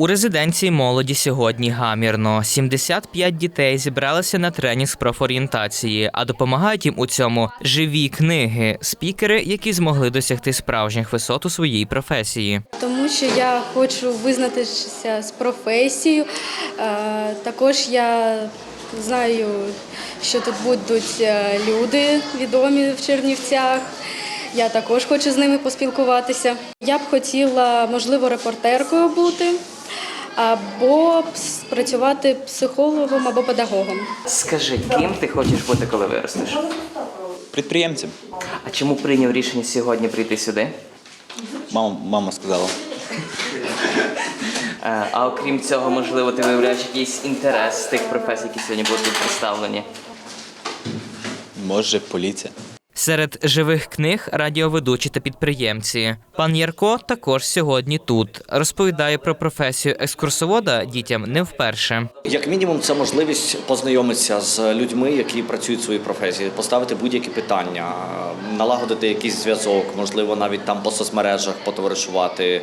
У резиденції молоді сьогодні гамірно. 75 дітей зібралися на тренінг з профорієнтації, а допомагають їм у цьому живі книги, спікери, які змогли досягти справжніх висот у своїй професії. Тому що я хочу визнатися з професією. Е, Також я знаю, що тут будуть е, люди відомі в Чернівцях. Я також хочу з ними поспілкуватися. Я б хотіла, можливо, репортеркою бути або працювати психологом або педагогом. Скажи, ким ти хочеш бути, коли виростеш? Підприємцем. А чому прийняв рішення сьогодні прийти сюди? Мама, мама сказала. Е, А окрім цього, можливо, ти виявляєш якийсь інтерес з тих професій, які сьогодні будуть представлені. Може, поліція. Серед живих книг радіоведучі та підприємці. Пан Ярко також сьогодні тут розповідає про професію екскурсовода дітям не вперше. Як мінімум, це можливість познайомитися з людьми, які працюють в своїй професії, поставити будь-які питання, налагодити якийсь зв'язок, можливо, навіть там по соцмережах потоваришувати,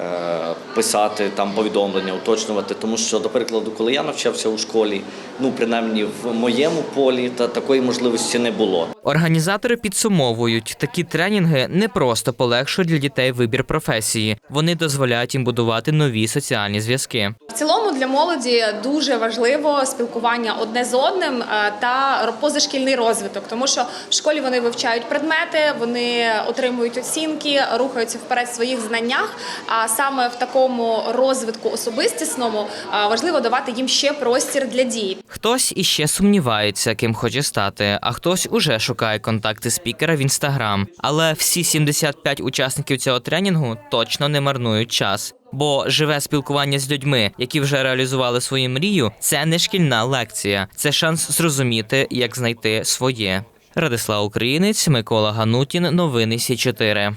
е, писати там повідомлення, уточнювати. Тому що, до прикладу, коли я навчався у школі, ну принаймні в моєму полі, та такої можливості не було. Організатори підсумовують, такі тренінги не просто полегшують для дітей вибір професії, вони дозволяють їм будувати нові соціальні зв'язки. В цілому для молоді дуже важливо спілкування одне з одним е, та позашкільний розвиток, тому що в школі вони вивчають предмети, вони отримують оцінки, рухаються вперед в своїх знаннях. А саме в такому розвитку особистісному е, важливо давати їм ще простір для дій. Хтось іще сумнівається, ким хоче стати, а хтось уже шукає контакти спікера в інстаграм. Але всі 75 учасників цього тренінгу точно не марнують час. Бо живе спілкування з людьми, які вже реалізували свою мрію, це не шкільна лекція, це шанс зрозуміти, як знайти своє. Радислав Українець, Микола Ганутін, новини Сі 4